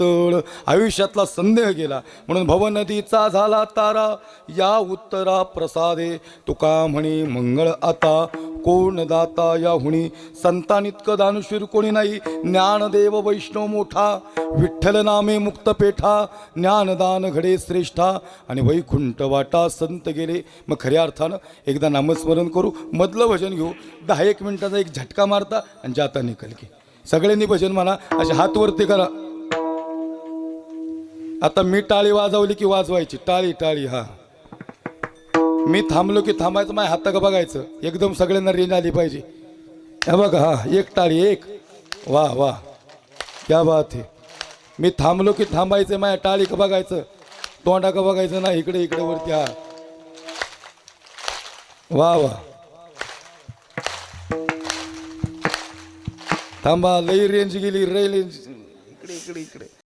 तळ. आयुष्यातला संदेह गेला. म्हणून भवनदीचा झाला तारा. या उत्तरा प्रसादे तुका म्हणे मंगळ आता. कोण दाता या हुणी? संतानितकं दानशूर कोणी नाही. ज्ञानदेव वैष्णव मोठा. विठ्ठल नामे मुक्त पेठा. ज्ञानदान घडे श्रेष्ठा. आणि वैकुंठ वाटा संत गेले. मग खऱ्या अर्थानं एकदा नामस्मरण करू. मधलं भजन घेऊ. दहा एक मिनिटाचा एक झटका मारता आणि जाता निकल की सगळ्यांनी भजन म्हणा. असे हात वरती करा. आता मी टाळी वाजवली की वाजवायची? टाळी टाळी हा. मी थांबलो की थांबायचं माझ्या हात का बघायचं. एकदम सगळ्यांना रेंज आली पाहिजे. हा बघा हा एक टाळी एक. वा वा. क्या बात आहे मी थांबलो की थांबायचं माझ्या टाळी का बघायचं. तोंडा का बघायचं ना इकडे इकडे वरती हा. वा वा. थांबा लई रेंज गेली रे रेंज इकडे इकडे इकडे.